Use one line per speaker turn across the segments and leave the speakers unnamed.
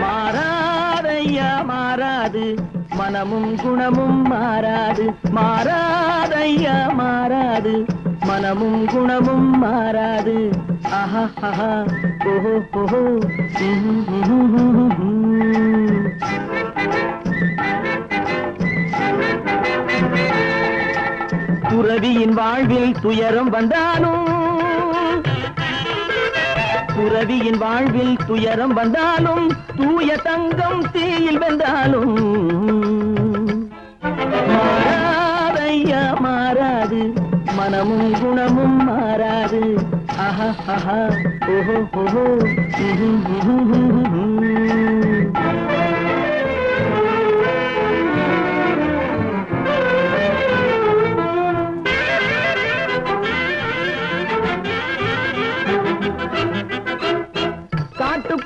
மாறாதையா மாறாது. மனமும் குணமும் மாறாது. மாறாதையா மாறாது. மனமும் குணமும் மாறாது. ஆஹா ஆஹா. ஓஹோ ஓஹோ. துறவியின் வாழ்வில் துயரம் வந்தாலும் துறவியின் வாழ்வில் துயரம் வந்தாலும் தூய தங்கம் தீயில் வெந்தாலும் மாறாதையா மாறாது. மனமும் குணமும் மாறாது. ஆஹா ஆஹா ஓஹோ. ஓஹோ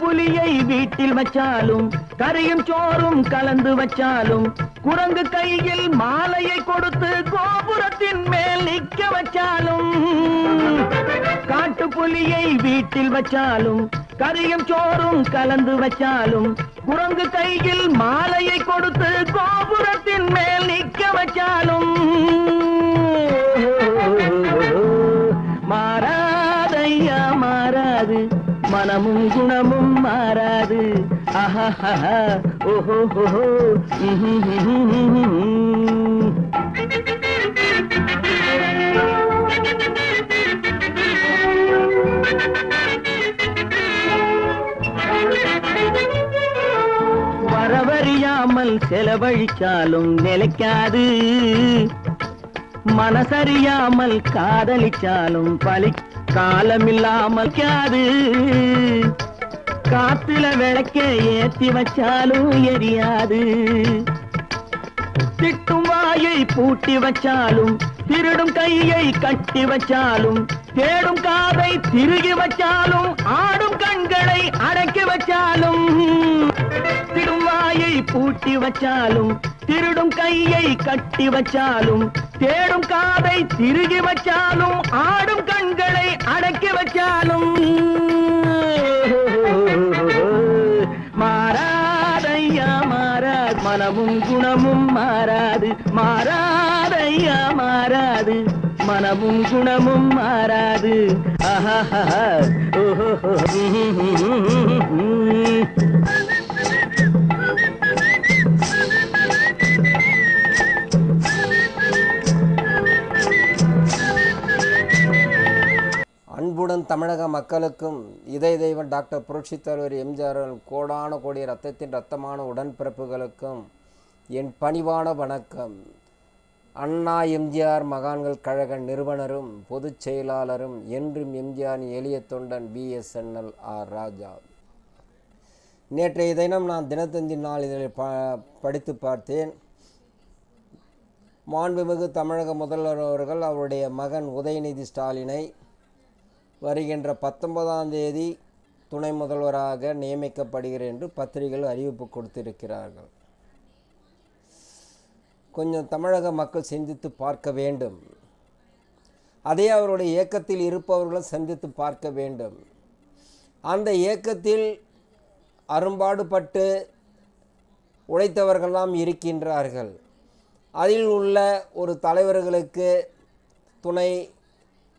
புலியை வீட்டில் வச்சாலும் கரையும் சோறும் கலந்து வச்சாலும் குரங்கு கையில் மாலையை கொடுத்து கோபுரத்தின் மேல் நிக்க வச்சாலும் காட்டுப்புலியை வீட்டில் வச்சாலும் கறியும் சோறும் கலந்து வச்சாலும் குரங்கு கையில் மாலையை கொடுத்து கோபுரத்தின் மேல் நிக்க வச்சாலும் மனமும் குணமும் மாறாது. ஆஹா ஓஹோ ஓஹோ வரவறியாமல் செலவழிச்சாலும் நிலைக்காது. மனசறியாமல் காதலிச்சாலும் பலி காலமில்லாமல் காது காத்துல விளக்க ஏத்தி வச்சாலும் எரியாது. திட்டும் வாயை பூட்டி வச்சாலும் திருடும் கையை கட்டி வச்சாலும் தேடும் காதை திருகி வச்சாலும் ஆடும் கண்களை அடக்கி வச்சாலும். திருவாயை பூட்டி வச்சாலும் திருடும் கையை கட்டி வச்சாலும் தேடும் காதை திருகி வச்சாலும் ஆடும் கண்களை அடக்கி வச்சாலும். மாறாதையா மாறாது. மனமும் குணமும் மாறாது. மாறாதையா மாறாது. மனமும் குணமும் மாறாது. ஆஹா ஓஹோ.
தமிழக மக்களுக்கும் இதய தெய்வம் டாக்டர் புரட்சி தலைவர் எம்ஜிஆர் கோடான கோடி ரத்தத்தின் ரத்தமான உடன்பிறப்புகளுக்கும் என் பணிவான வணக்கம். அண்ணா எம்ஜிஆர் மகான்கள் கழக நிறுவனரும் பொதுச் செயலாளரும் என்றும் எம்ஜிஆரின் எளிய தொண்டன் பிஎஸ்என்எல் ஆர் ராஜா. நேற்றைய தினம் நான் தினத்தந்தி நாளிதழில் ப படித்து பார்த்தேன். மாண்புமிகு தமிழக முதல்வர் அவர்கள் அவருடைய மகன் உதயநிதி ஸ்டாலினை வருகின்ற பத்தொன்பதாம் தேதி துணை முதல்வராக நியமிக்கப்படுகிறேன் என்று பத்திரிகைகள் அறிவிப்பு கொடுத்திருக்கிறார்கள். கொஞ்சம் தமிழக மக்கள் சிந்தித்து பார்க்க வேண்டும். அதே அவருடைய இயக்கத்தில் இருப்பவர்களும் சிந்தித்து பார்க்க வேண்டும். அந்த இயக்கத்தில் அரும்பாடுபட்டு உழைத்தவர்களெல்லாம் இருக்கின்றார்கள். அதில் உள்ள ஒரு தலைவர்களுக்கு துணை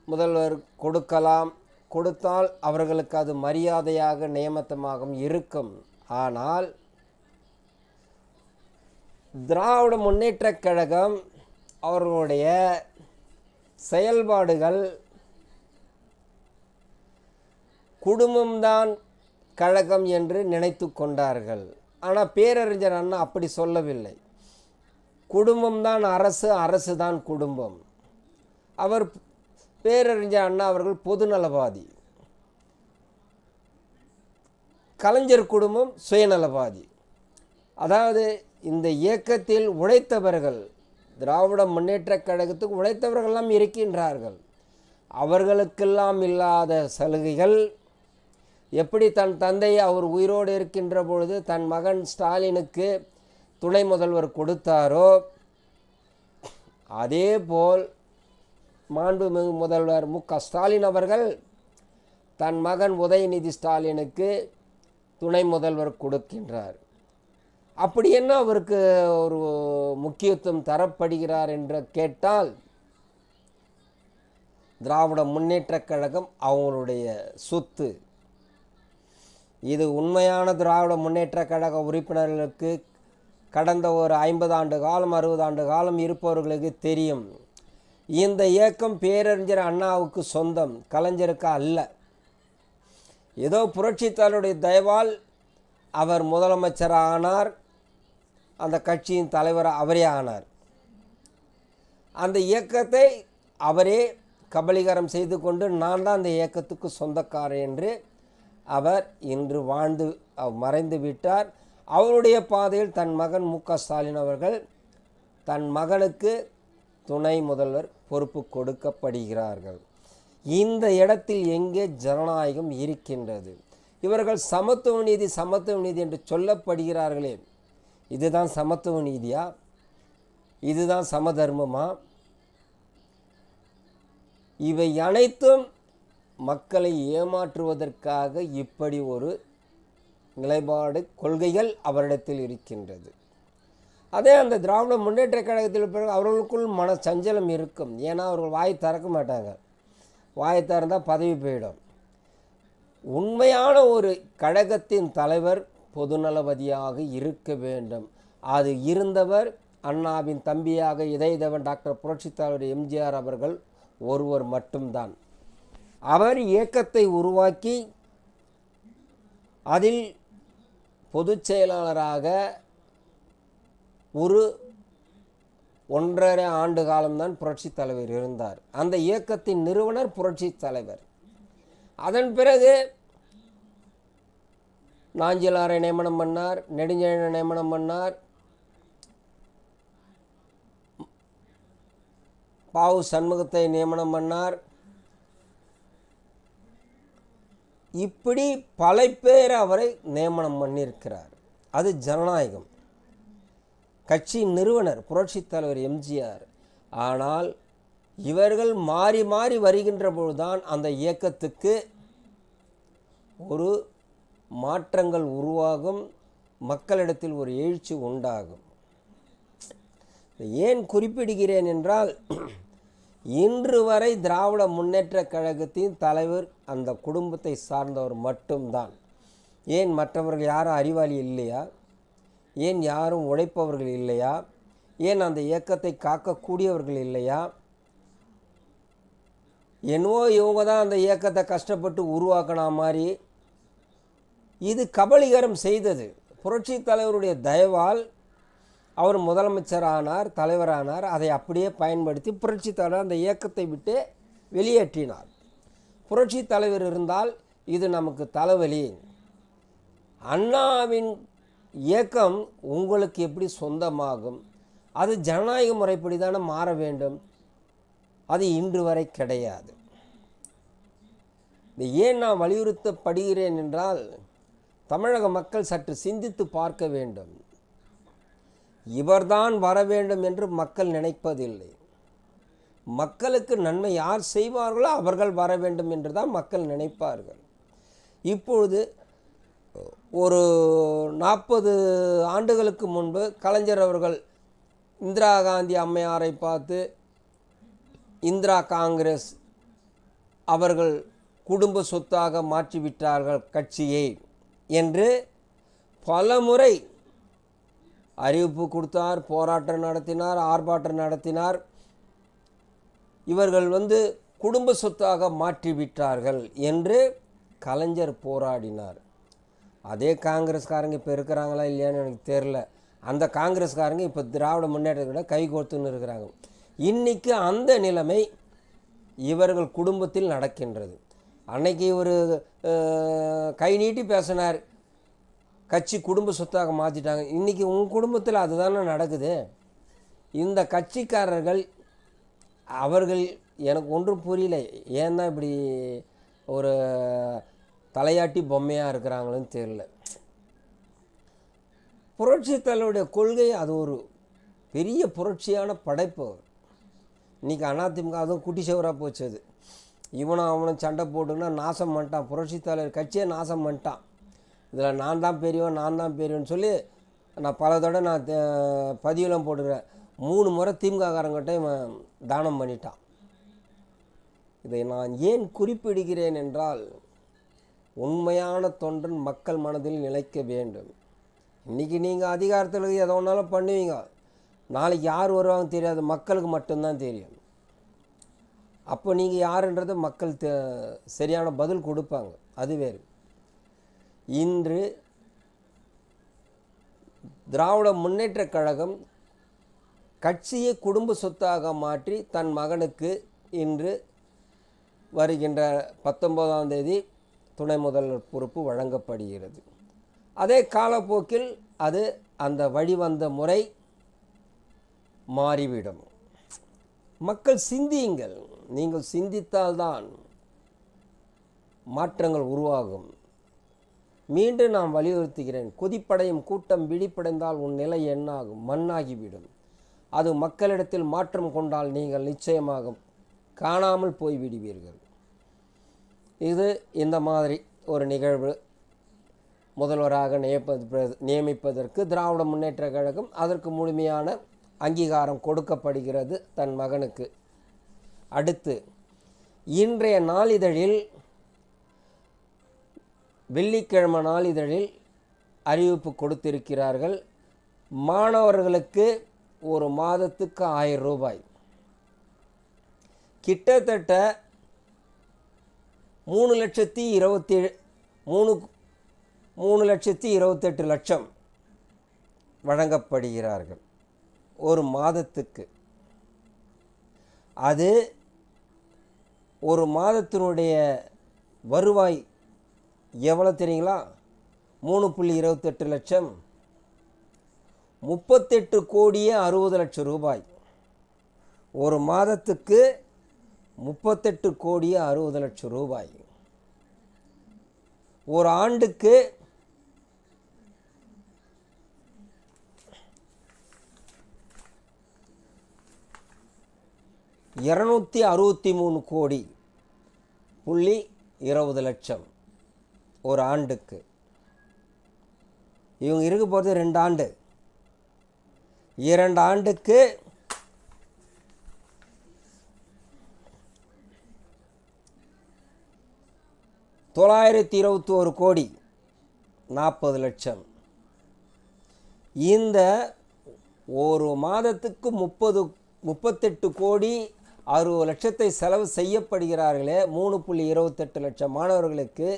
முதல்வர் கொடுக்கலாம். கொடுத்தால் அவர்களுக்கு அது மரியாதையாக நியமத்தமாகவும் இருக்கும். ஆனால் திராவிட முன்னேற்றக் கழகம் அவர்களுடைய செயல்பாடுகள் குடும்பம்தான் கழகம் என்று நினைத்து கொண்டார்கள். ஆனால் பேரறிஞர் அண்ணா அப்படி சொல்லவில்லை. குடும்பம்தான் அரசு அரசு தான் குடும்பம். அவர் பேரறிஞர் அண்ணா அவர்கள் பொதுநலவாதி கலைஞர் குடும்பம் சுயநலவாதி அதாவது இந்த இயக்கத்தில் உழைத்தவர்கள் திராவிட முன்னேற்றக் கழகத்துக்கு உழைத்தவர்கள்லாம் இருக்கின்றார்கள். அவர்களுக்கெல்லாம் இல்லாத சலுகைகள் எப்படி தன் தந்தை அவர் உயிரோடு இருக்கின்ற பொழுது தன் மகன் ஸ்டாலினுக்கு துணை முதல்வர் கொடுத்தாரோ அதேபோல் மாண்புமிகு முதல்வர் மு க ஸ்டாலின் அவர்கள் தன் மகன் உதயநிதி ஸ்டாலினுக்கு துணை முதல்வர் கொடுக்கின்றார். அப்படி என்ன அவருக்கு ஒரு முக்கியத்துவம் தரப்படுகிறார் என்று கேட்டால் திராவிட முன்னேற்றக் கழகம் அவங்களுடைய சொத்து. இது உண்மையான திராவிட முன்னேற்றக் கழக உறுப்பினர்களுக்கு கடந்த ஒரு ஐம்பது ஆண்டு காலம் அறுபது ஆண்டு காலம் இருப்பவர்களுக்கு தெரியும். இந்த இயக்கம் பேரறிஞர் அண்ணாவுக்கு சொந்தம் கலைஞருக்கு அல்ல. ஏதோ புரட்சித்தாளருடைய தயவால் அவர் முதலமைச்சர் ஆனார் அந்த கட்சியின் தலைவர் அவரே ஆனார். அந்த இயக்கத்தை அவரே கபலீகரம் செய்து கொண்டு நான் தான் அந்த இயக்கத்துக்கு சொந்தக்காரர் என்று அவர் இன்று வாழ்ந்து மறைந்து விட்டார். அவருடைய பாதையில் தன் மகன் மு ஸ்டாலின் அவர்கள் தன் மகனுக்கு துணை முதல்வர் பொறுப்பு கொடுக்கப்படுகிறார்கள். இந்த இடத்தில் எங்கே ஜனநாயகம் இருக்கின்றது? இவர்கள் சமத்துவ நீதி சமத்துவ நீதி என்று சொல்லப்படுகிறார்களே. இதுதான் சமத்துவ நீதியா? இதுதான் சமதர்மமா? இவை அனைத்தும் மக்களை ஏமாற்றுவதற்காக இப்படி ஒரு நிலைப்பாடு கொள்கைகள் அவரிடத்தில் இருக்கின்றது. அதே அந்த திராவிட முன்னேற்ற கழகத்தில் பிறகு அவர்களுக்குள் மன சஞ்சலம் இருக்கும். ஏன்னா அவர்கள் வாய் திறக்க மாட்டாங்க. வாய் திறந்தால் பதவி போயிடும். உண்மையான ஒரு கழகத்தின் தலைவர் பொதுநலபதியாக இருக்க வேண்டும். அது இருந்தவர் அண்ணாவின் தம்பியாக இதயதேவன் டாக்டர் புரட்சித்தாளர் எம்ஜிஆர் அவர்கள் ஒருவர் மட்டும்தான். அவர் இயக்கத்தை உருவாக்கி அதில் பொதுச் செயலாளராக ஒரு ஒன்றரை ஆண்டு காலம்தான் புரட்சித் தலைவர் இருந்தார். அந்த இயக்கத்தின் நிறுவனர் புரட்சித் தலைவர். அதன் பிறகு நாஞ்சிலாரை நியமனம் பண்ணார் நெடுஞ்செழியனை நியமனம் பண்ணார் பாவு சண்முகத்தை நியமனம் பண்ணார். இப்படி பல பேர் அவரை நியமனம் பண்ணியிருக்கிறார். அது ஜனநாயகம். கட்சியின் நிறுவனர் புரட்சித் தலைவர் எம்ஜிஆர். ஆனால் இவர்கள் மாறி மாறி வருகின்ற பொழுதுதான் அந்த இயக்கத்துக்கு ஒரு மாற்றங்கள் உருவாகும் மக்களிடத்தில் ஒரு எழுச்சி உண்டாகும். ஏன் குறிப்பிடுகிறேன் என்றால் இன்று வரை திராவிட முன்னேற்ற கழகத்தின் தலைவர் அந்த குடும்பத்தை சார்ந்தவர் மட்டும்தான். ஏன் மற்றவர்கள் யாரும் அறிவாளி இல்லையா? ஏன் யாரும் உழைப்பவர்கள் இல்லையா? ஏன் அந்த இயக்கத்தை காக்கக்கூடியவர்கள் இல்லையா? என்னவோ இவங்க தான் அந்த இயக்கத்தை கஷ்டப்பட்டு உருவாக்கின மாதிரி. இது கபலீகரம் செய்தது. புரட்சி தலைவருடைய தயவால் அவர் முதலமைச்சரானார் தலைவரானார். அதை அப்படியே பயன்படுத்தி புரட்சி தலைவர் அந்த இயக்கத்தை விட்டு வெளியேற்றினார். புரட்சி தலைவர் இருந்தால் இது நமக்கு தலைவலி. அண்ணாவின் இயக்கம் உங்களுக்கு எப்படி சொந்தமாகும்? அது ஜனநாயக முறைப்படி தானே மாற வேண்டும்? அது இன்று வரை கிடையாது. ஏன் நான் வலியுறுத்தப்படுகிறேன் என்றால் தமிழக மக்கள் சற்று சிந்தித்து பார்க்க வேண்டும். இவர்தான் வர வேண்டும் என்று மக்கள் நினைப்பதில்லை. மக்களுக்கு நன்மை யார் செய்வார்களோ அவர்கள் வர வேண்டும் என்று தான் மக்கள் நினைப்பார்கள். இப்பொழுது ஒரு நாற்பது ஆண்டுகளுக்கு முன்பு கலைஞர் அவர்கள் இந்திரா காந்தி அம்மையாரை பார்த்து இந்திரா காங்கிரஸ் அவர்கள் குடும்ப சொத்தாக மாற்றிவிட்டார்கள் கட்சியை என்று பலமுறை அறிவிப்பு கொடுத்தார் போராட்டம் நடத்தினார் ஆர்ப்பாட்டம் நடத்தினார். இவர்கள் வந்து குடும்ப சொத்தாக மாற்றிவிட்டார்கள் என்று கலைஞர் போராடினார். அதே காங்கிரஸ்காரங்க இப்போ இருக்கிறாங்களா இல்லையான்னு எனக்கு தெரில அந்த காங்கிரஸ்காரங்க இப்போ திராவிட முன்னேற்றத்தை கை கோர்த்துன்னு இருக்கிறாங்க. இன்றைக்கி அந்த நிலைமை இவர்கள் குடும்பத்தில் நடக்கின்றது. அன்னைக்கு ஒரு கை நீட்டி பேசினார். கட்சி குடும்ப சொத்தாக மாற்றிட்டாங்க இன்றைக்கி உங்கள் குடும்பத்தில் அதுதானே நடக்குது. இந்த கட்சிக்காரர்கள் அவர்கள் எனக்கு ஒன்றும் புரியல. ஏன் தான் இப்படி ஒரு தலையாட்டி பொம்மையாக இருக்கிறாங்களோன்னு தெரில புரட்சி தலைவருடைய கொள்கை அது ஒரு பெரிய புரட்சியான படைப்பு இன்றைக்கி அதிமுக அதுவும் குட்டி சவராக போச்சு அது. இவனும் அவனும் சண்டை போட்டுன்னா நாசம் பண்ணிட்டான். புரட்சித் தலைவர் கட்சியே நாசம் பண்ணிட்டான். இதில் நான் தான் பெரியவன் நான் தான் பெரியவன் சொல்லி நான் பல தடவை நான் பதிவெல்லாம் போட்டுக்கிறேன். மூணு முறை திமுககாரங்கிட்ட இவன் தானம் பண்ணிட்டான். இதை நான் ஏன் குறிப்பிடுகிறேன் என்றால் உண்மையான தொண்டன் மக்கள் மனதில் நிலைக்க வேண்டும். இன்றைக்கி நீங்கள் அதிகாரத்தில் எதை ஒன்றாலும் பண்ணுவீங்க. நாளைக்கு யார் வருவாங்க தெரியாது. மக்களுக்கு மட்டும்தான் தெரியும். அப்போ நீங்கள் யாருன்றது மக்கள் சரியான பதில் கொடுப்பாங்க. அது வேறு. இன்று திராவிட முன்னேற்றக் கழகம் கட்சியை குடும்ப சொத்தாக மாற்றி தன் மகனுக்கு இன்று வருகின்ற பத்தொன்பதாம் தேதி துணை முதல்வர் பொறுப்பு வழங்கப்படுகிறது. அதே காலப்போக்கில் அது அந்த வழிவந்த முறை மாறிவிடும். மக்கள் சிந்தியுங்கள். நீங்கள் சிந்தித்தால்தான் மாற்றங்கள் உருவாகும். மீண்டும் நான் வலியுறுத்துகிறேன். கொதிப்படையும் கூட்டம் விழிப்படைந்தால் உன் நிலை என்னாகும்? மண்ணாகிவிடும். அது மக்களிடத்தில் மாற்றம் கொண்டால் நீங்கள் நிச்சயமாக காணாமல் போய்விடுவீர்கள். இது இந்த மாதிரி ஒரு நிகழ்வு முதல்வராக நியமிப்பது நியமிப்பதற்கு திராவிட முன்னேற்ற கழகம் அதற்கு முழுமையான அங்கீகாரம் கொடுக்கப்படுகிறது தன் மகனுக்கு. அடுத்து இன்றைய நாளிதழில் வெள்ளிக்கிழமை நாளிதழில் அறிவிப்பு கொடுத்திருக்கிறார்கள். மாணவர்களுக்கு ஒரு மாதத்துக்கு ஆயிரம் ரூபாய். கிட்டத்தட்ட மூணு லட்சத்தி இருபத்தி மூணு மூணு லட்சத்தி இருபத்தெட்டு லட்சம் வழங்கப்படுகிறார்கள். ஒரு மாதத்துக்கு. அது ஒரு மாதத்தினுடைய வருவாய் எவ்வளோ தெரியுங்களா? மூணு புள்ளி இருபத்தெட்டு லட்சம். முப்பத்தெட்டு கோடியே அறுபது லட்சம் ரூபாய். ஒரு மாதத்துக்கு முப்பத்தெட்டு கோடியே அறுபது லட்சம் ரூபாய். ஒரு ஆண்டுக்கு இரநூத்தி அறுபத்தி மூணு கோடி புள்ளி இருபது லட்சம் ஒரு ஆண்டுக்கு. இவங்க இருக்க போகிறது ரெண்டு ஆண்டு. இரண்டு ஆண்டுக்கு தொள்ளாயிரத்தி இருபத்தி ஒரு கோடி நாற்பது லட்சம். இந்த ஒரு மாதத்துக்கு முப்பது முப்பத்தெட்டு கோடி அறுபது லட்சத்தை செலவு செய்யப்படுகிறார்களே மூணு புள்ளி இருபத்தெட்டு லட்சம் மாணவர்களுக்கு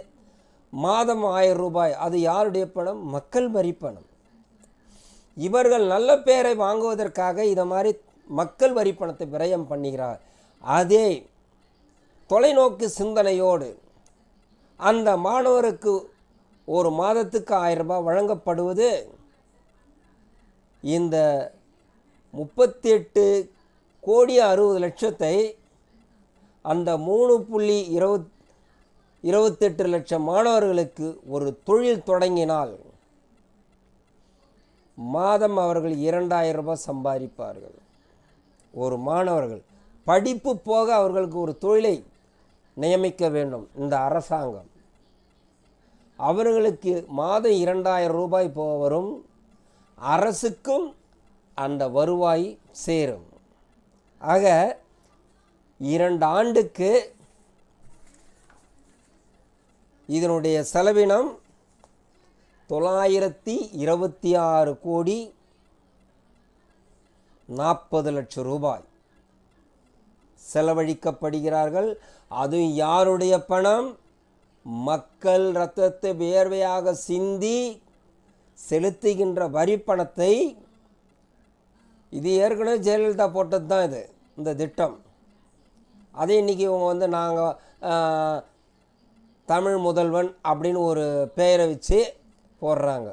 மாதம் ஆயிரம் ரூபாய். அது யாருடைய பணம்? மக்கள் வரி பணம். இவர்கள் நல்ல பேரை வாங்குவதற்காக இதை மாதிரி மக்கள் வரி பணத்தை விரயம் பண்ணுகிறார். அதே தொலைநோக்கு சிந்தனையோடு அந்த மாணவருக்கு ஒரு மாதத்துக்கு ஆயிரம் ரூபாய் வழங்கப்படுவது இந்த முப்பத்தி எட்டு கோடி அறுபது லட்சத்தை அந்த மூணு புள்ளி இருபத் இருபத்தெட்டு லட்சம் மாணவர்களுக்கு ஒரு தொழில் தொடங்கினால் மாதம் அவர்கள் இரண்டாயிரம் ரூபாய் சம்பாதிப்பார்கள். ஒரு மாணவர்கள் படிப்பு போக அவர்களுக்கு ஒரு தொழிலை நியமிக்க வேண்டும். இந்த அரசாங்கம். அவர்களுக்கு மாதம் இரண்டாயிரம் ரூபாய் போக வரும். அரசுக்கும் அந்த வருவாய் சேரும். ஆக இரண்டு ஆண்டுக்கு இதனுடைய செலவினம் தொள்ளாயிரத்தி இருபத்தி ஆறு கோடி நாற்பது லட்சம் ரூபாய். செலவழிக்கப்படுகிறார்கள். அதுவும் யாருடைய பணம்? மக்கள் இரத்தத்தை வியர்வையாக சிந்தி செலுத்துகின்ற வரி பணத்தை இது ஏற்கனவே ஜெயலலிதா போட்டது தான் இது இந்த திட்டம். அதே இன்றைக்கி இவங்க வந்து நாங்கள் தமிழ் முதல்வன் அப்படின்னு ஒரு பெயரை வச்சு போடுறாங்க.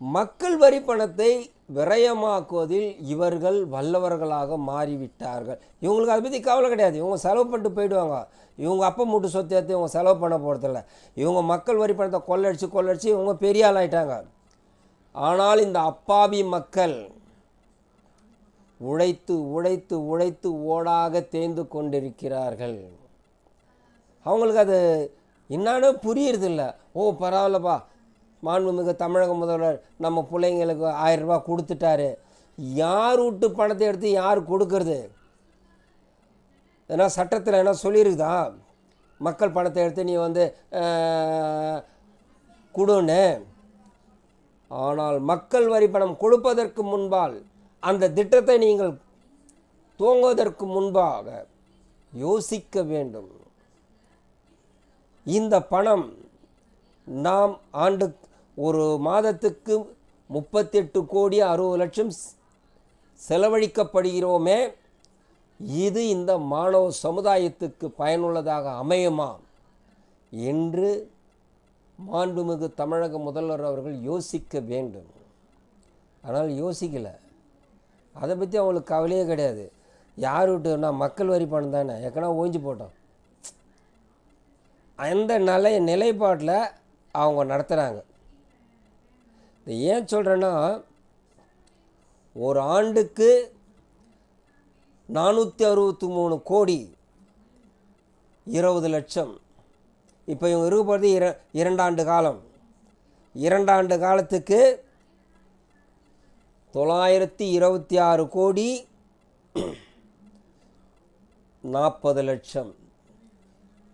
மக்கள் வரி பணத்தை விரயமாக்குவதில் இவர்கள் வல்லவர்களாக மாறிவிட்டார்கள். இவங்களுக்கு அதை பற்றி கவலை கிடையாது. இவங்க செலவு பண்ணிட்டு போயிடுவாங்க. இவங்க அப்பா மூட்டு சொத்து ஏற்று இவங்க செலவு பண்ண போகிறதில்ல இவங்க மக்கள் வரி பணத்தை கொள்ளடிச்சு கொள்ளடிச்சு இவங்க பெரிய ஆள் ஆயிட்டாங்க ஆனால் இந்த அப்பாவி மக்கள் உழைத்து உழைத்து உழைத்து ஓடாக தேய்ந்து கொண்டிருக்கிறார்கள். அவங்களுக்கு அது என்னான்னு புரியுறதில்ல. ஓ பரவாயில்லப்பா. மாண்புமிகு தமிழக முதல்வர் நம்ம பிள்ளைங்களுக்கு ஆயிரம் கொடுத்துட்டாரு. யார் விட்டு பணத்தை எடுத்து யார் கொடுக்கறது? ஏன்னா சட்டத்தில் என்ன சொல்லியிருக்குதா? மக்கள் பணத்தை எடுத்து நீ வந்து கொடுன்னு. ஆனால் மக்கள் வரி பணம் கொடுப்பதற்கு முன்பால் அந்த திட்டத்தை நீங்கள் துவங்குவதற்கு முன்பாக யோசிக்க வேண்டும். இந்த பணம் நாம் ஆண்டு ஒரு மாதத்துக்கு முப்பத்தெட்டு கோடி அறுபது லட்சம் செலவழிக்கப்படுகிறோமே இது இந்த மாணவ சமுதாயத்துக்கு பயனுள்ளதாக அமையுமா என்று மாண்புமிகு தமிழக முதல்வர் அவர்கள் யோசிக்க வேண்டும். ஆனால் யோசிக்கலை. அதை பற்றி அவங்களுக்கு கவலையே கிடையாது. யார் விட்டுனா நான் மக்கள் வரி பணம் தானே? ஏற்கனவே ஓஞ்சி போட்டோம். அந்த நிலை நிலைப்பாட்டில் அவங்க நடத்துகிறாங்க இது ஏன் சொல்கிறேன்னா ஒரு ஆண்டுக்கு நானூற்றி அறுபத்தி மூணு கோடி இருபது லட்சம். இப்போ இவங்க இருக்க போகிறது இர இரண்டாண்டு காலம். இரண்டாண்டு காலத்துக்கு தொள்ளாயிரத்தி இருபத்தி ஆறு கோடி நாற்பது லட்சம்.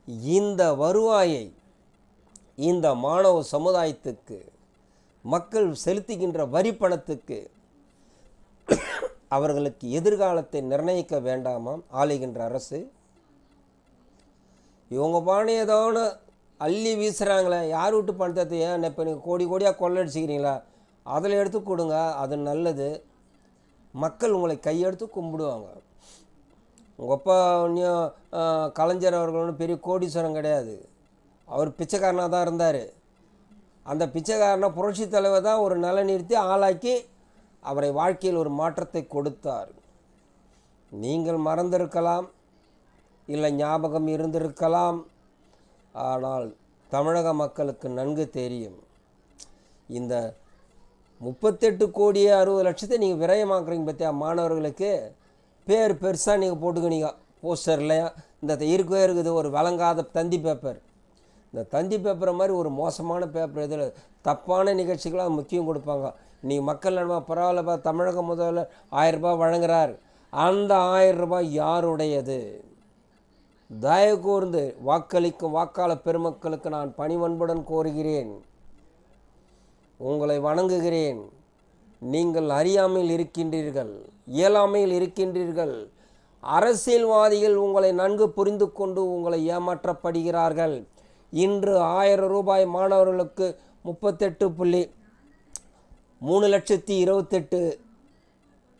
இந்த வருவாயை இந்த மாணவ சமுதாயத்துக்கு மக்கள் செலுத்துகின்ற வரி பணத்துக்கு அவர்களுக்கு எதிர்காலத்தை நிர்ணயிக்க வேண்டாமாம் ஆளுகின்ற அரசு. இவங்க பாணி ஏதோ ஒன்று அள்ளி வீசுகிறாங்களே யார் விட்டு பணத்தை ஏன் இப்போ நீங்கள் கோடி கோடியாக கொள்ளடிச்சிக்கிறீங்களா? அதில் எடுத்து கொடுங்க அது நல்லது. மக்கள் உங்களை கையெடுத்து கும்பிடுவாங்க. உங்கள் அப்பா கலைஞர் அவர்கள் ஒன்றும் பெரிய கோடீஸ்வரன் கிடையாது. அவர் பிச்சைக்காரனாக தான் இருந்தார். அந்த பிச்சைக்காரனை புரட்சி தலைவர் தான் ஒரு நிலை நிறுத்தி ஆளாக்கி அவரை வாழ்க்கையில் ஒரு மாற்றத்தை கொடுத்தார். நீங்கள் மறந்திருக்கலாம் இல்லை ஞாபகம் இருந்திருக்கலாம் ஆனால் தமிழக மக்களுக்கு நன்கு தெரியும். இந்த முப்பத்தெட்டு கோடி அறுபது லட்சத்தை நீங்கள் விரயமாக்குறீங்க பார்த்தியா மாணவர்களுக்கு? பேர் பெருசாக நீங்கள் போட்டுக்கினீங்க போஸ்டர்லையா இந்த இருக்கவே இருக்குது ஒரு வழங்காத தந்தி பேப்பர் இந்த தந்தி பேப்பரை மாதிரி ஒரு மோசமான பேப்பர் இதில் தப்பான நிகழ்ச்சிகளாக முக்கியம் கொடுப்பாங்க. இன்றைக்கி மக்கள் நன்மை பரவாயில்லப்பா தமிழக முதல்வர் ஆயிரரூபா வழங்குறார். அந்த ஆயிரம் ரூபாய் யாருடையது? தயவு கூர்ந்து வாக்களிக்கும் வாக்காள பெருமக்களுக்கு நான் பணிவன்புடன் கோருகிறேன். உங்களை வணங்குகிறேன். நீங்கள் அறியாமையில் இருக்கின்றீர்கள். இயலாமையில் இருக்கின்றீர்கள். அரசியல்வாதிகள் உங்களை நன்கு புரிந்து கொண்டு உங்களை ஏமாற்றப்படுகிறார்கள். இன்று ஆயிரம் ரூபாய் மாணவர்களுக்கு முப்பத்தெட்டு புள்ளி மூணு லட்சத்தி இருபத்தெட்டு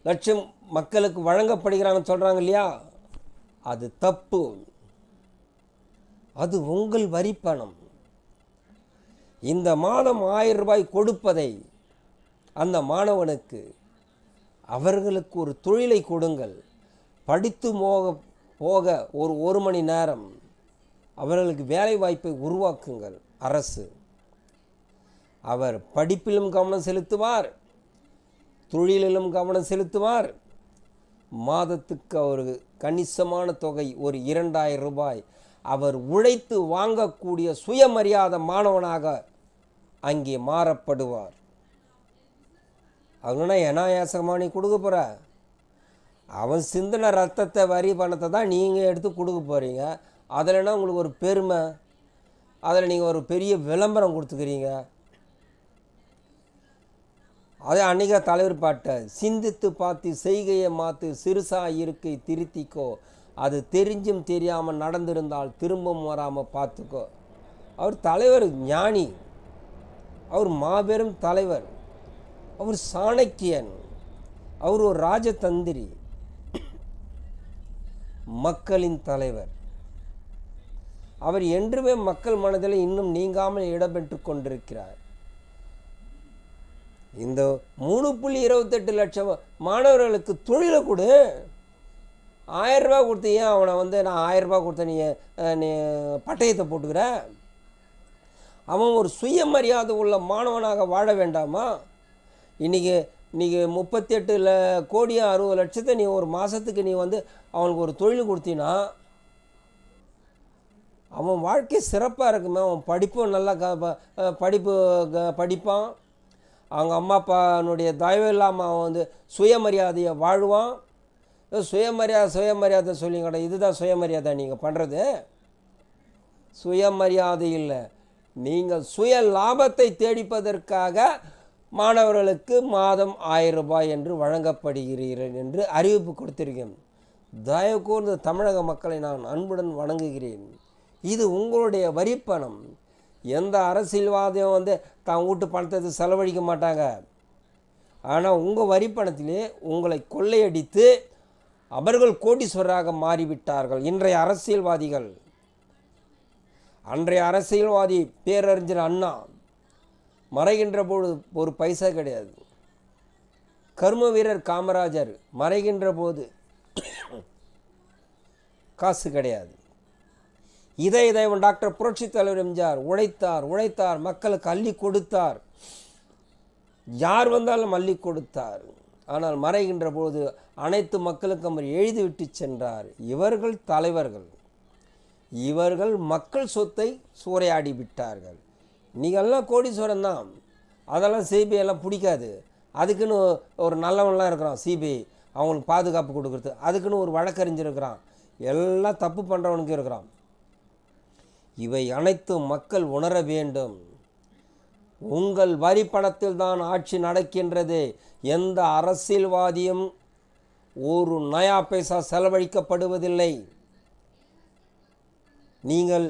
லட்சம் மக்களுக்கு வழங்கப்படுகிறாங்கன்னு சொல்கிறாங்க இல்லையா? அது தப்பு. அது உங்கள் வரி பணம். இந்த மாதம் ஆயிரம் ரூபாய் கொடுப்பதை அந்த மாணவனுக்கு அவர்களுக்கு ஒரு தொழிலை கொடுங்கள். படித்து போக போக ஒரு ஒரு மணி நேரம் அவர்களுக்கு வேலை வாய்ப்பை உருவாக்குங்கள். அரசு. அவர் படிப்பிலும் கவனம் செலுத்துவார். தொழிலிலும் கவனம் செலுத்துவார். மாதத்துக்கு ஒரு கணிசமான தொகை ஒரு இரண்டாயிரம் ரூபாய். அவர் உழைத்து வாங்கக்கூடிய சுயமரியாதை மாணவனாக அங்கே மாறப்படுவார். அவனா எனாயாசகமாக கொடுக்க போகிற அவன் சிந்தின ரத்தத்தை வரி பணத்தை தான் நீங்கள் எடுத்து கொடுக்க போகிறீங்க அதில்னா உங்களுக்கு ஒரு பெருமை. அதில் நீங்கள் ஒரு பெரிய விளம்பரம் கொடுத்துக்கிறீங்க. அதே அன்னைக்கு தலைவர் பாட்ட சிந்தித்து பார்த்து செய்கையை மாற்று சிறுசா இருக்கை திருத்திக்கோ. அது தெரிஞ்சும் தெரியாமல் நடந்திருந்தால் திரும்பவும் வராமல் பார்த்துக்கோ. அவர் தலைவர் ஞானி. அவர் மாபெரும் தலைவர். அவர் சாணக்கியன். அவர் ஒரு ராஜதந்திரி. மக்களின் தலைவர். அவர் என்றுமே மக்கள் மனதில் இன்னும் நீங்காமல் இடம்பெற்று கொண்டிருக்கிறார். இந்த மூணு புள்ளி இருபத்தெட்டு லட்சம் மாணவர்களுக்கு தொழிலை கொடு. ஆயிரம் ரூபாய் கொடுத்து ஏன் அவனை வந்து நான் ஆயிரம் கொடுத்த நீ நீ பட்டயத்தை போட்டுக்கிற? அவன் ஒரு சுயமரியாதை உள்ள மாணவனாக வாழ வேண்டாமா? இன்றைக்கி இன்றைக்கி முப்பத்தி எட்டில் கோடி அறுபது லட்சத்தை நீ ஒரு மாதத்துக்கு நீ வந்து அவனுக்கு ஒரு தொழில் கொடுத்தீன்னா அவன் வாழ்க்கை சிறப்பாக இருக்குமே அவன் படிப்பும் நல்லா க படிப்பு க- படிப்பான். அவங்க அம்மா அப்பானுடைய தயவு இல்லாமல் அவன் வந்து சுயமரியாதையை வாழ்வான். சுயமரியாதை சுயமரியாதை சொல்லிங்கடா இதுதான் சுயமரியாதை நீங்கள் பண்ணுறது சுயமரியாதை இல்லை. நீங்கள் சுய லாபத்தை தேடிப்பதற்காக மாணவர்களுக்கு மாதம் ஆயிரம் ரூபாய் என்று வழங்கப்படுகிறீர்கள் என்று அறிவிப்பு கொடுத்திருக்கேன். தயவு கூர்ந்து தமிழக மக்களை நான் அன்புடன் வணங்குகிறேன். இது உங்களுடைய வரிப்பணம். எந்த அரசியல்வாதியும் வந்து தான் வீட்டு பணத்தை செலவழிக்க மாட்டாங்க. ஆனால் உங்கள் வரிப்பணத்திலே உங்களை கொள்ளையடித்து அவர்கள் கோடீஸ்வரராக மாறிவிட்டார்கள். இன்றைய அரசியல்வாதிகள். அன்றைய அரசியல்வாதி பேரறிஞர் அண்ணா மறைகின்ற பொழுது ஒரு பைசா கிடையாது. கர்ம வீரர் காமராஜர் மறைகின்ற போது காசு கிடையாது. இதய தெய்வம் டாக்டர் புரட்சித் தலைவர் எம்ஜிஆர் உழைத்தார் உழைத்தார் மக்களுக்கு அள்ளி கொடுத்தார். யார் வந்தாலும் அள்ளி கொடுத்தார். ஆனால் மறைகின்ற போது அனைத்து மக்களுக்கும் அவர் எழுதிவிட்டு சென்றார். இவர்கள் தலைவர்கள். இவர்கள் மக்கள் சொத்தை சூறையாடி விட்டார்கள். நீங்கள்லாம் கோடீஸ்வரன் தான். அதெல்லாம் சிபிஐ எல்லாம் பிடிக்காது. அதுக்குன்னு ஒரு நல்லவன்லாம் இருக்கிறான் சிபிஐ. அவங்களுக்கு பாதுகாப்பு கொடுக்குறது. அதுக்குன்னு ஒரு வழக்கறிஞர் இருக்கிறான். எல்லாம் தப்பு பண்ணுறவனுக்கு இருக்கிறான். இவை அனைத்தும் மக்கள் உணர வேண்டும். உங்கள் வரி பணத்தில் தான் ஆட்சி நடக்கின்றது. எந்த அரசியல்வாதியும் ஒரு நயா பைசா செலவழிக்கப்படுவதில்லை. நீங்கள்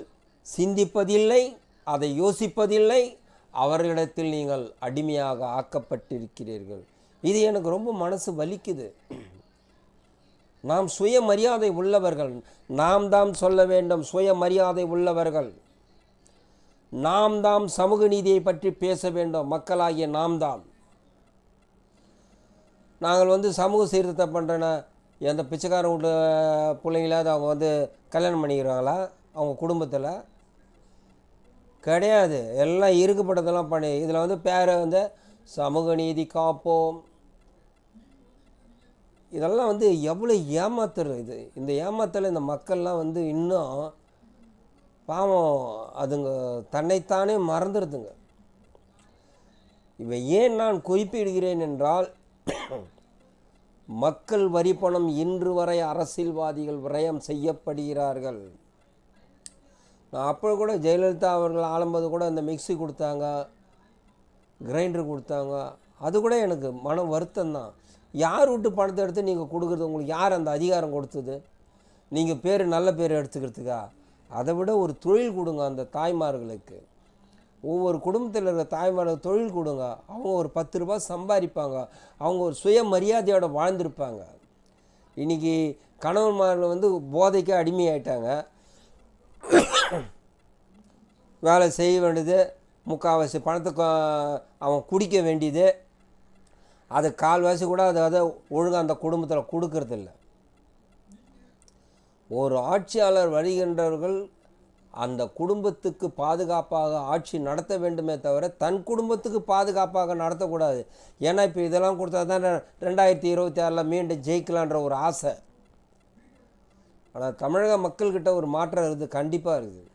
சிந்திப்பதில்லை அதை யோசிப்பதில்லை. அவர்களிடத்தில் நீங்கள் அடிமையாக ஆக்கப்பட்டிருக்கிறீர்கள். இது எனக்கு ரொம்ப மனசு வலிக்குது. நாம் சுயமரியாதை உள்ளவர்கள். நாம் தாம் சொல்ல வேண்டும் சுயமரியாதை உள்ளவர்கள். நாம் தாம் சமூக நீதியை பற்றி பேச வேண்டும் மக்களாகிய நாம் தாம். நாங்கள் வந்து சமூக சீர்திருத்தம் பண்ணுறேன்னா எந்த பிச்சைக்காரன் வீட்டு பிள்ளைங்களாவது அவங்க வந்து கல்யாணம் பண்ணிக்கிறாங்களா அவங்க குடும்பத்தில்? கிடையாது. எல்லாம் இருக்குப்பட்டதெல்லாம் பண்ணி இதில் வந்து பேரை வந்து சமூக நீதி காப்போம். இதெல்லாம் வந்து எவ்வளோ ஏமாத்துறது இது? இந்த ஏமாத்தல இந்த மக்கள்லாம் வந்து இன்னும் பாவம் அதுங்க தன்னைத்தானே மறந்துடுதுங்க இவை ஏன் நான் குறிப்பிடுகிறேன் என்றால் மக்கள் வரி பணம் இன்று வரை அரசியல்வாதிகள் விரயம் செய்யப்படுகிறார்கள். நான் அப்போ கூட ஜெயலலிதா அவர்கள் ஆளும்போது கூட அந்த மிக்ஸி கொடுத்தாங்க கிரைண்டர் கொடுத்தாங்க. அது கூட எனக்கு மன வருத்தம் தான் யார் விட்டு பணத்தை எடுத்து நீங்கள் கொடுக்குறது? உங்களுக்கு யார் அந்த அதிகாரம் கொடுத்தது? நீங்கள் பேர் நல்ல பேர் எடுத்துக்கிறதுக்கா? அதை விட ஒரு தொழில் கொடுங்க அந்த தாய்மார்களுக்கு. ஒவ்வொரு குடும்பத்தில் இருக்கிற தாய்மார்களுக்கு தொழில் கொடுங்க. அவங்க ஒரு பத்து ரூபா சம்பாதிப்பாங்க. அவங்க ஒரு சுயமரியாதையோட வாழ்ந்திருப்பாங்க. இன்றைக்கி கணவன்மார்கள் வந்து போதைக்கு அடிமையாயிட்டாங்க. வேலை செய்ய வேண்டியது முக்கால்வாசி பணத்தை அவன் குடிக்க வேண்டியது அது கால்வாசி கூட அதை அதை ஒழுங்காக அந்த குடும்பத்தில் கொடுக்கறதில்ல. ஒரு ஆட்சியாளர் வருகின்றவர்கள் அந்த குடும்பத்துக்கு பாதுகாப்பாக ஆட்சி நடத்த வேண்டுமே தவிர தன் குடும்பத்துக்கு பாதுகாப்பாக நடத்தக்கூடாது. ஏன்னா இப்போ இதெல்லாம் கொடுத்தா தான் ரெண்டாயிரத்தி இருபத்தி ஆறில் மீண்டும் ஜெயிக்கலான்ற ஒரு ஆசை. ஆனால் தமிழக மக்கள்கிட்ட ஒரு மாற்றம் இருக்குது கண்டிப்பாக இருக்குது.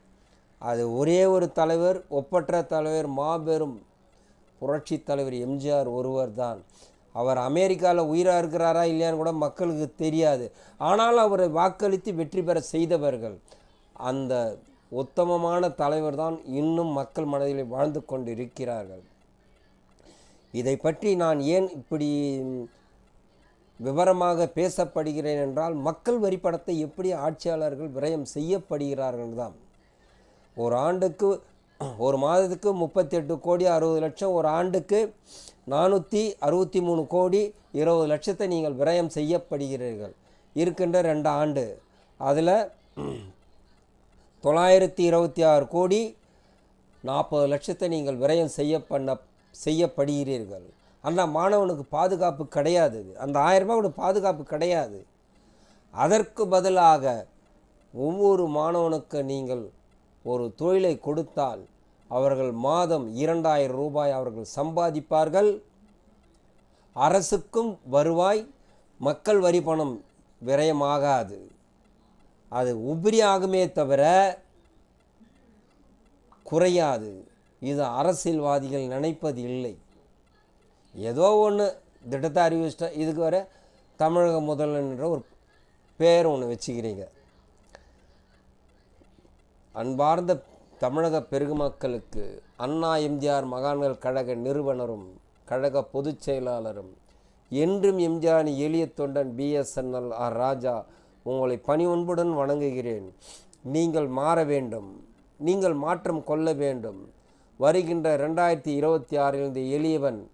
அது ஒரே ஒரு தலைவர் ஒப்பற்ற தலைவர் மாபெரும் புரட்சி தலைவர் எம்ஜிஆர் ஒருவர் தான் அவர் அமெரிக்காவில் உயிராக இருக்கிறாரா இல்லையான்னு கூட மக்களுக்கு தெரியாது. ஆனால் அவரை வாக்களித்து வெற்றி பெற செய்தவர்கள். அந்த உத்தமமான தலைவர் தான் இன்னும் மக்கள் மனதில் வாழ்ந்து கொண்டு இருக்கிறார்கள் இதை பற்றி நான் ஏன் இப்படி விவரமாக பேசப்படுகிறேன் என்றால் மக்கள் வரி படத்தை எப்படி ஆட்சியாளர்கள் விரயம் செய்யப்படுகிறார்கள் தான் ஒரு ஆண்டுக்கு ஒரு மாதத்துக்கு முப்பத்தெட்டு கோடி அறுபது லட்சம் ஒரு ஆண்டுக்கு நானூற்றி அறுபத்தி மூணு கோடி இருபது லட்சத்தை நீங்கள் விரயம் செய்யப்படுகிறீர்கள். இருக்கின்ற ரெண்டு ஆண்டு. அதில் தொள்ளாயிரத்தி இருபத்தி ஆறு கோடி நாற்பது லட்சத்தை நீங்கள் விரயம் செய்ய பண்ண செய்யப்படுகிறீர்கள். அந்த மாணவனுக்கு பாதுகாப்பு கிடையாது அந்த ஆயிரரூபா கூட பாதுகாப்பு கிடையாது. அதற்கு பதிலாக ஒவ்வொரு மாணவனுக்கு நீங்கள் ஒரு தொழிலை கொடுத்தால் அவர்கள் மாதம் இரண்டாயிரம் ரூபாய் அவர்கள் சம்பாதிப்பார்கள். அரசுக்கும் வருவாய் மக்கள் வரி பணம் விரயமாகாது. அது உபரியாகுமே தவிர குறையாது. இது அரசியல்வாதிகள் நினைப்பது இல்லை. ஏதோ ஒன்று திட்டத்தை அறிவிச்சிட்டா இதுக்கு வர தமிழக முதல்வன்ற ஒரு பேர் ஒன்று வச்சுக்கிறீங்க. அன்பார்ந்த தமிழக பெருமக்களுக்கு அண்ணா எம்ஜிஆர் மகான்கள் கழக நிறுவனரும் கழக பொதுச் செயலாளரும் என்றும் எம்ஜிஆர் எளிய தொண்டன் பிஎஸ்என்எல் ஆர் ராஜா உங்களை பணி ஒன்புடன் வணங்குகிறேன். நீங்கள் மாற வேண்டும். நீங்கள் மாற்றம் கொள்ள வேண்டும். வருகின்ற ரெண்டாயிரத்தி இருபத்தி ஆறில் இந்த எளியவன்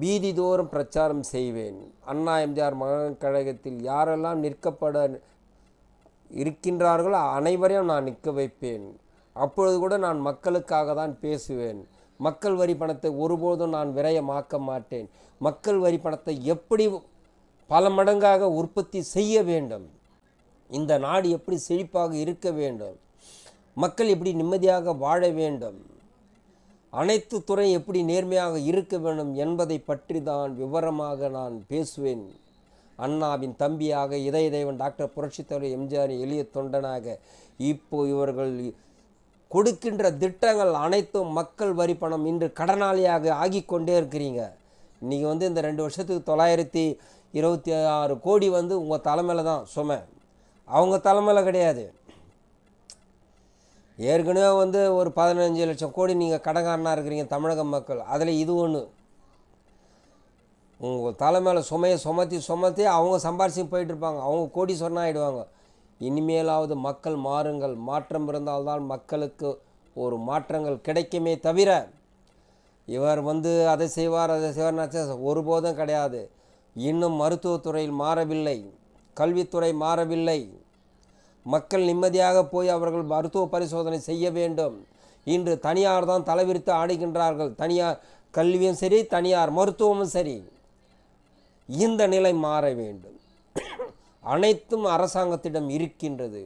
வீதிதோறும் பிரச்சாரம் செய்வேன். அண்ணா எம்ஜிஆர் மகன் கழகத்தில் யாரெல்லாம் நிற்கப்பட இருக்கின்றார்கள் அனைவரையும் நான் நிற்க வைப்பேன். அப்பொழுது கூட நான் மக்களுக்காக தான் பேசுவேன். மக்கள் வரி பணத்தை ஒருபோதும் நான் விரயமாக்க மாட்டேன். மக்கள் வரி பணத்தை எப்படி பல மடங்காக உற்பத்தி செய்ய வேண்டும்? இந்த நாடு எப்படி செழிப்பாக இருக்க வேண்டும்? மக்கள் எப்படி நிம்மதியாக வாழ வேண்டும்? அனைத்து துறை எப்படி நேர்மையாக இருக்க வேண்டும் என்பதை பற்றி தான் விவரமாக நான் பேசுவேன். அண்ணாவின் தம்பியாக இதய தெய்வன் டாக்டர் புரட்சித்தலைவர் எம்ஜிஆர் எளிய தொண்டனாக இப்போ இவர்கள் கொடுக்கின்ற திட்டங்கள் அனைத்தும் மக்கள் வரி பணம் இன்று கடனாளியாக ஆகி கொண்டே இருக்கிறீங்க. இன்றைக்கி வந்து இந்த ரெண்டு வருஷத்துக்கு தொள்ளாயிரத்தி இருபத்தி ஆறு கோடி வந்து உங்கள் தலைமையில் தான் சுமை. அவங்க தலைமையில் கிடையாது. ஏற்கனவே வந்து ஒரு பதினஞ்சு லட்சம் கோடி நீங்கள் கடங்காரனாக இருக்கிறீங்க தமிழக மக்கள். அதில் இது ஒன்று உங்கள் தலை மேலே சுமையை சுமத்தி சுமத்தி அவங்க சம்பாரிச்சு போயிட்டு இருப்பாங்க. அவங்க கோடி சொன்னா ஆயிடுவாங்க. இனிமேலாவது மக்கள் மாறுங்கள். மாற்றம் இருந்தால்தான் மக்களுக்கு ஒரு மாற்றங்கள் கிடைக்குமே தவிர இவர் வந்து அதை செய்வார் அதை செய்வார்னாச்சா ஒருபோதும் கிடையாது. இன்னும் மருத்துவத்துறையில் மாறவில்லை. கல்வித்துறை மாறவில்லை. மக்கள் நிம்மதியாக போய் அவர்கள் மருத்துவ பரிசோதனை செய்ய வேண்டும். இன்று தனியார் தான் தலைவிரித்து ஆடுகின்றார்கள். தனியார் கல்வியும் சரி தனியார் மருத்துவமும் சரி. இந்த நிலை மாற வேண்டும். அனைத்தும் அரசாங்கத்திடம் இருக்கின்றது.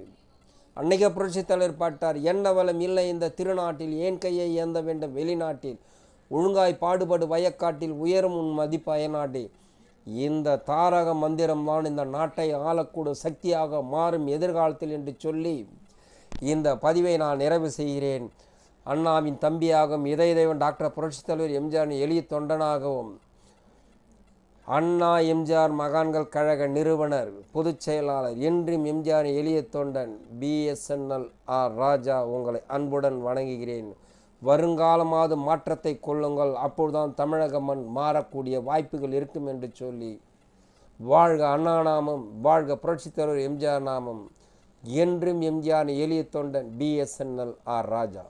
அன்னைக்கு புரட்சித் தலைவர் பாட்டார் என்ன வளம் இல்லை இந்த திருநாட்டில் ஏன் கையை ஏந்த வேண்டும் வெளிநாட்டில்? ஒழுங்காய் பாடுபடு வயக்காட்டில் உயரும் உன் மதிப்பு அயநாட்டே இந்த தாரக மந்திரம் தான் இந்த நாட்டை ஆளக்கூடும் சக்தியாக மாறும் எதிர்காலத்தில் என்று சொல்லி இந்த பதிவை நான் நிறைவு செய்கிறேன். அண்ணாவின் தம்பியாகவும் இதய தெய்வன் டாக்டர் புரட்சித் தலைவர் எம்ஜிஆரின் எளிய தொண்டனாகவும் அண்ணா எம்ஜிஆர் மகான்கள் கழக நிறுவனர் பொதுச் செயலாளர் என்றும் எம்ஜிஆர் எளிய தொண்டன் பிஎஸ்என்எல் ஆர் ராஜா உங்களை அன்புடன் வணங்குகிறேன். வருங்காலமாவது மாற்றத்தை கொள்ளுங்கள். அப்பொழுதுதான் தமிழக மண் மாறக்கூடிய வாய்ப்புகள் இருக்கும் என்று சொல்லி. வாழ்க அண்ணா நாமம் வாழ்க புரட்சித்தலைவர் எம்ஜிஆர் நாமம். என்றும் எம்ஜிஆர் எளிய தொண்டன் பிஎஸ்என்எல் ஆர் ராஜா.